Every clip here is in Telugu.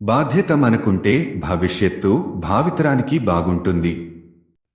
బాధ్యత మనకుంటే భవిష్యత్తు భావితరానికి బాగుంటుంది.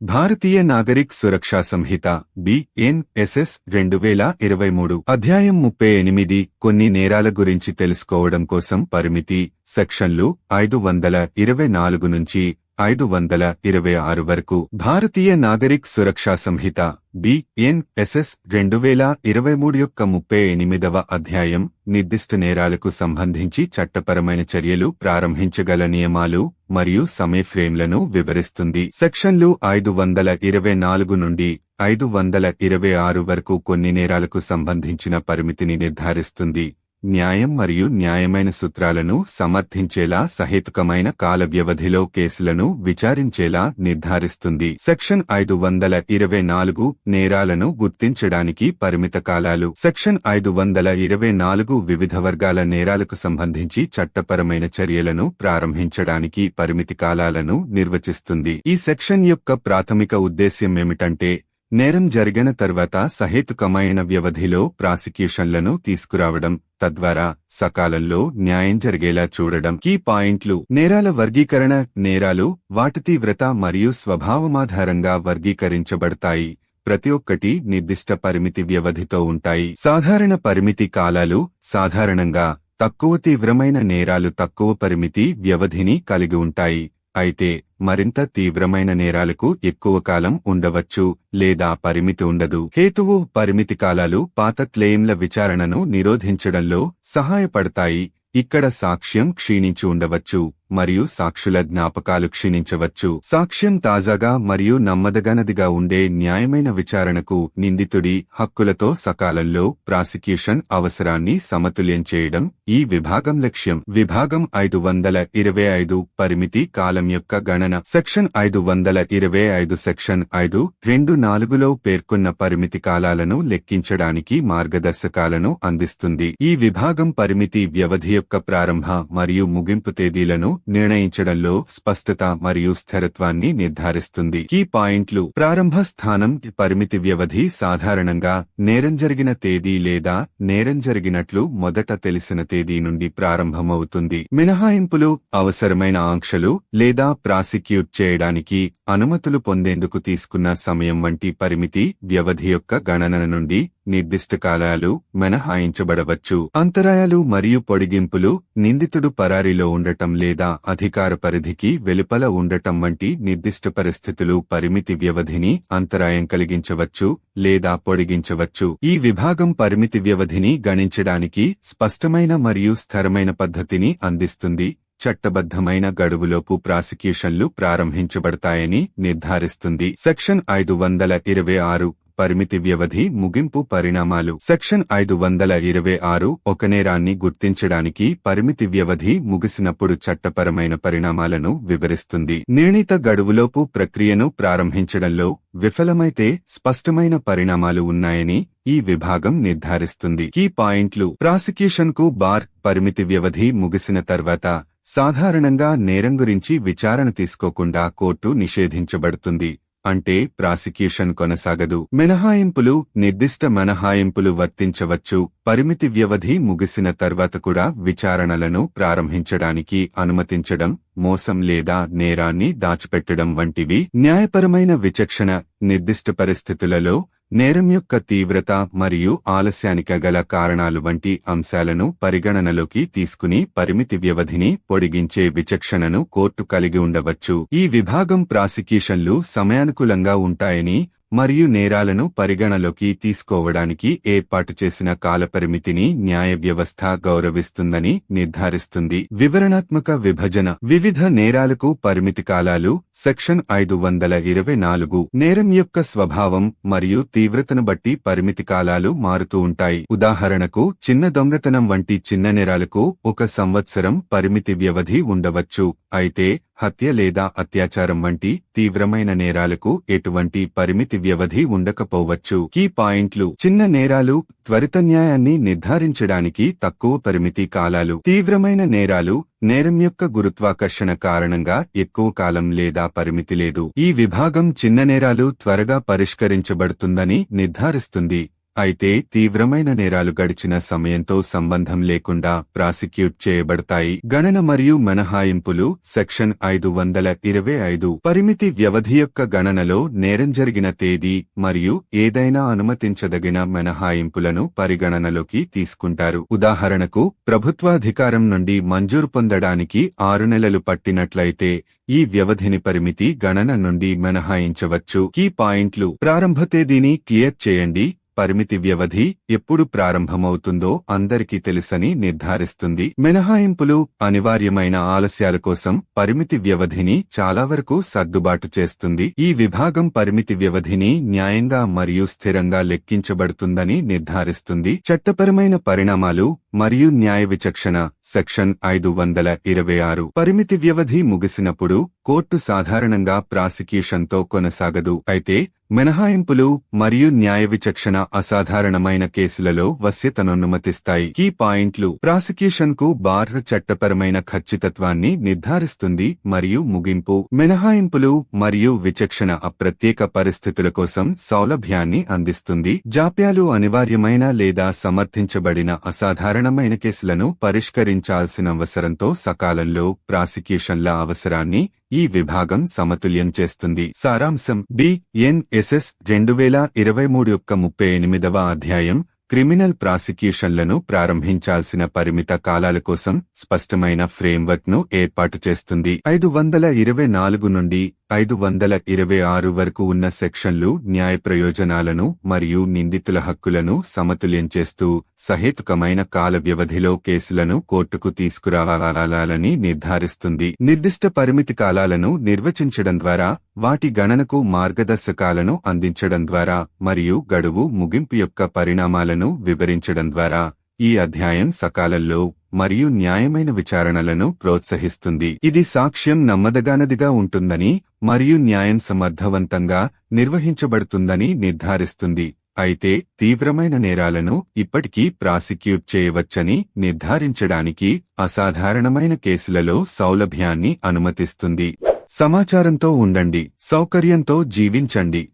భారతీయ నాగరిక్ సురక్షా సంహిత బిఎన్ఎస్ఎస్ రెండు వేల ఇరవై మూడు అధ్యాయం ముప్పై ఎనిమిది కొన్ని నేరాల గురించి తెలుసుకోవడం కోసం పరిమితి సెక్షన్లు ఐదు వందల ఇరవై నాలుగు నుంచి ఐదు వందల ఇరవై ఆరు వరకు భారతీయ నాగరిక్ సురక్షా సంహిత బిఎన్ఎస్ఎస్ రెండు వేల ఇరవై మూడు యొక్క ముప్పై ఎనిమిదవ అధ్యాయం నిర్దిష్ట నేరాలకు సంబంధించి చట్టపరమైన చర్యలు ప్రారంభించగల నియమాలు మరియు సమయ ఫ్రేమ్లను వివరిస్తుంది. సెక్షన్లు ఐదు వందల ఇరవై నాలుగు నుండి ఐదు వందల ఇరవై ఆరు వరకు కొన్ని నేరాలకు సంబంధించిన పరిమితిని నిర్ధారిస్తుంది. న్యాయం మరియు న్యాయమైన సూత్రాలను సమర్థించేలా సహేతుకమైన కాల వ్యవధిలో కేసులను విచారించేలా నిర్ధారిస్తుంది. సెక్షన్ ఐదు వందల ఇరవై నాలుగు నేరాలను గుర్తించడానికి పరిమిత కాలాలు. సెక్షన్ ఐదు వందల ఇరవై నాలుగు వివిధ వర్గాల నేరాలకు సంబంధించి చట్టపరమైన చర్యలను ప్రారంభించడానికి పరిమితి కాలాలను నిర్వచిస్తుంది. ఈ సెక్షన్ యొక్క ప్రాథమిక ఉద్దేశ్యం ఏమిటంటే నేరం జరిగిన తర్వాత సహేతుకమైన వ్యవధిలో ప్రాసిక్యూషన్లను తీసుకురావడం తద్వారా సకాలంలో న్యాయం జరిగేలా చూడడం. కీ పాయింట్లు. నేరాల వర్గీకరణ నేరాలు వాటి తీవ్రత మరియు స్వభావమాధారంగా వర్గీకరించబడతాయి. ప్రతి ఒక్కటి నిర్దిష్ట పరిమితి వ్యవధితో ఉంటాయి. సాధారణ పరిమితి కాలాలు సాధారణంగా తక్కువ తీవ్రమైన నేరాలు తక్కువ పరిమితి వ్యవధిని కలిగి ఉంటాయి. అయితే మరింత తీవ్రమైన నేరాలకు ఎక్కువ కాలం ఉండవచ్చు లేదా పరిమితి ఉండదు. హేతువు పరిమితి కాలాలు పాత క్లెయిమ్ల విచారణను నిరోధించడంలో సహాయపడతాయి. ఇక్కడ సాక్ష్యం క్షీణించి ఉండవచ్చు మరియు సాక్షుల జ్ఞాపకాలు క్షీణించవచ్చు. సాక్ష్యం తాజాగా మరియు నమ్మదగనదిగా ఉండే న్యాయమైన విచారణకు నిందితుడి హక్కులతో సకాలంలో ప్రాసిక్యూషన్ అవసరాన్ని సమతుల్యం చేయడం ఈ విభాగం లక్ష్యం. విభాగం ఐదు వందల ఇరవై ఐదు పరిమితి కాలం యొక్క గణన. సెక్షన్ ఐదు వందల ఇరవై ఐదు సెక్షన్ ఐదు రెండు నాలుగులో పేర్కొన్న పరిమితి కాలాలను లెక్కించడానికి మార్గదర్శకాలను అందిస్తుంది. ఈ విభాగం పరిమితి వ్యవధి యొక్క ప్రారంభ మరియు ముగింపు తేదీలను నిర్ణయించడంలో స్పష్టత మరియు స్థిరత్వాన్ని నిర్ధారిస్తుంది. కీ పాయింట్లు. ప్రారంభ స్థానం పరిమితి వ్యవధి సాధారణంగా నేరం జరిగిన తేదీ లేదా నేరం జరిగినట్లు మొదట తెలిసిన తేదీ నుండి ప్రారంభమవుతుంది. మినహాయింపులు అవసరమైన ఆంక్షలు లేదా ప్రాసిక్యూట్ చేయడానికి అనుమతులు పొందేందుకు తీసుకున్న సమయం వంటి పరిమితి వ్యవధి యొక్క గణన నుండి నిర్దిష్ట కాలాలు మినహాయించబడవచ్చు. అంతరాయాలు మరియు పొడిగింపులు నిందితుడు పరారీలో ఉండటం లేదా అధికార పరిధికి వెలుపల ఉండటం వంటి నిర్దిష్ట పరిస్థితులు పరిమితి వ్యవధిని అంతరాయం కలిగించవచ్చు లేదా పొడిగించవచ్చు. ఈ విభాగం పరిమితి వ్యవధిని గణించడానికి స్పష్టమైన మరియు స్థిరమైన పద్ధతిని అందిస్తుంది. చట్టబద్ధమైన గడువులోపు ప్రాసిక్యూషన్లు ప్రారంభించబడతాయని నిర్ధారిస్తుంది. సెక్షన్ ఐదు వందల ఇరవై ఆరు పరిమితి వ్యవధి ముగింపు పరిణామాలు. సెక్షన్ ఐదు వందల ఇరవై ఆరు ఒక నేరాన్ని గుర్తించడానికి పరిమితి వ్యవధి ముగిసినప్పుడు చట్టపరమైన పరిణామాలను వివరిస్తుంది. నిర్ణీత గడువులోపు ప్రక్రియను ప్రారంభించడంలో విఫలమైతే స్పష్టమైన పరిణామాలు ఉన్నాయని ఈ విభాగం నిర్ధారిస్తుంది. కీ పాయింట్లు. ప్రాసిక్యూషన్కు బార్ పరిమితి వ్యవధి ముగిసిన తర్వాత సాధారణంగా నేరం గురించి విచారణ తీసుకోకుండా కోర్టు నిషేధించబడుతుంది. అంటే ప్రాసిక్యూషన్ కొనసాగదు. మినహాయింపులు నిర్దిష్ట మినహాయింపులు వర్తించవచ్చు. పరిమితి వ్యవధి ముగిసిన తర్వాత కూడా విచారణలను ప్రారంభించడానికి అనుమతించడం మోసం లేదా నేరాన్ని దాచిపెట్టడం వంటివి న్యాయపరమైన విచక్షణ నిర్దిష్ట పరిస్థితులలో నేరం యొక్క తీవ్రత మరియు ఆలస్యానిక గల కారణాలు వంటి అంశాలను పరిగణనలోకి తీసుకుని పరిమితి వ్యవధిని పొడిగించే విచక్షణను కోర్టు కలిగి ఉండవచ్చు. ఈ విభాగం ప్రాసిక్యూషన్లు సమయానుకూలంగా ఉంటాయని మరియు నేరాలను పరిగణలోకి తీసుకోవడానికి ఏర్పాటు చేసిన కాలపరిమితిని న్యాయ వ్యవస్థ గౌరవిస్తుందని నిర్ధారిస్తుంది. వివరణాత్మక విభజన. వివిధ నేరాలకు పరిమితి కాలాలు సెక్షన్ ఐదు వందల ఇరవై నాలుగు. నేరం యొక్క స్వభావం మరియు తీవ్రతను బట్టి పరిమితి కాలాలు మారుతూ ఉంటాయి. ఉదాహరణకు చిన్న దొంగతనం వంటి చిన్న నేరాలకు ఒక సంవత్సరం పరిమితి వ్యవధి ఉండవచ్చు. అయితే హత్య లేదా అత్యాచారం వంటి తీవ్రమైన నేరాలకు ఎటువంటి పరిమితి వ్యవధి ఉండకపోవచ్చు. కీ పాయింట్లు. చిన్న నేరాలు త్వరిత న్యాయాన్ని నిర్ధారించడానికి తక్కువ పరిమితి కాలాలు. తీవ్రమైన నేరాలు నేరం యొక్క గురుత్వాకర్షణ కారణంగా ఎక్కువ కాలం లేదా పరిమితి లేదు. ఈ విభాగం చిన్న నేరాలు త్వరగా పరిష్కరించబడుతుందని నిర్ధారిస్తుంది. అయితే తీవ్రమైన నేరాలు గడిచిన సమయంతో సంబంధం లేకుండా ప్రాసిక్యూట్ చేయబడతాయి. గణన మరియు మినహాయింపులు సెక్షన్ ఐదు వందల ఇరవై ఐదు. పరిమితి వ్యవధి యొక్క గణనలో నేరం జరిగిన తేదీ మరియు ఏదైనా అనుమతించదగిన మినహాయింపులను పరిగణనలోకి తీసుకుంటారు. ఉదాహరణకు ప్రభుత్వాధికారం నుండి మంజూరు పొందడానికి ఆరు నెలలు పట్టినట్లయితే ఈ వ్యవధిని పరిమితి గణన నుండి మినహాయించవచ్చు. కీ పాయింట్లు. ప్రారంభ తేదీని క్లియర్ చేయండి. పరిమితి వ్యవధి ఎప్పుడు ప్రారంభమవుతుందో అందరికీ తెలుసని నిర్ధారిస్తుంది. మినహాయింపులు అనివార్యమైన ఆలస్యాల కోసం పరిమితి వ్యవధిని చాలా వరకు సర్దుబాటు చేస్తుంది. ఈ విభాగం పరిమితి వ్యవధిని న్యాయంగా మరియు స్థిరంగా లెక్కించబడుతుందని నిర్ధారిస్తుంది. చట్టపరమైన పరిణామాలు మరియు న్యాయ విచక్షణ సెక్షన్ ఐదు వందల ఇరవై ఆరు. పరిమితి వ్యవధి ముగిసినప్పుడు కోర్టు సాధారణంగా ప్రాసిక్యూషన్తో కొనసాగదు. అయితే మినహాయింపులు మరియు న్యాయ విచక్షణ అసాధారణమైన కేసులలో వశ్యతనుమతిస్తాయి కీ పాయింట్లు. ప్రాసిక్యూషన్కు బార్ చట్టపరమైన ఖచ్చితత్వాన్ని నిర్ధారిస్తుంది మరియు ముగింపు. మినహాయింపులు మరియు విచక్షణ అప్రత్యేక పరిస్థితుల కోసం సౌలభ్యాన్ని అందిస్తుంది. జాప్యాలు అనివార్యమైన లేదా సమర్థించబడిన అసాధారణమైన కేసులను పరిష్కరించాల్సిన అవసరంతో సకాలంలో ప్రాసిక్యూషన్ల అవసరాన్ని ఈ విభాగం సమతుల్యం చేస్తుంది. సారాంశం బిఎన్ఎస్ఎస్ రెండు వేల ఇరవై మూడు యొక్క ముప్పై ఎనిమిదవ అధ్యాయం. క్రిమినల్ ప్రాసిక్యూషన్లను ప్రారంభించాల్సిన పరిమిత కాలాల కోసం స్పష్టమైన ఫ్రేమ్వర్క్ను ఏర్పాటు చేస్తుంది. ఐదు వందల ఇరవై నాలుగు నుండి ఐదు వందల ఇరవై ఆరు వరకు ఉన్న సెక్షన్లు న్యాయ ప్రయోజనాలను మరియు నిందితుల హక్కులను సమతుల్యం చేస్తూ సహేతుకమైన కాల వ్యవధిలో కేసులను కోర్టుకు తీసుకురావాలని నిర్ధారిస్తుంది. నిర్దిష్ట పరిమితి కాలాలను నిర్వచించడం ద్వారా వాటి గణనకు మార్గదర్శకాలను అందించడం ద్వారా మరియు గడువు ముగింపు యొక్క పరిణామాలను వివరించడం ద్వారా ఈ అధ్యాయం సకాలంలో మరియు న్యాయమైన విచారణలను ప్రోత్సహిస్తుంది. ఇది సాక్ష్యం నమ్మదగానదిగా ఉంటుందని మరియు న్యాయం సమర్థవంతంగా నిర్వహించబడుతుందని నిర్ధారిస్తుంది. అయితే తీవ్రమైన నేరాలను ఇప్పటికీ ప్రాసిక్యూట్ చేయవచ్చని నిర్ధారించడానికి అసాధారణమైన కేసులలో సౌలభ్యాన్ని అనుమతిస్తుంది. సమాచారంతో ఉండండి సౌకర్యంతో జీవించండి.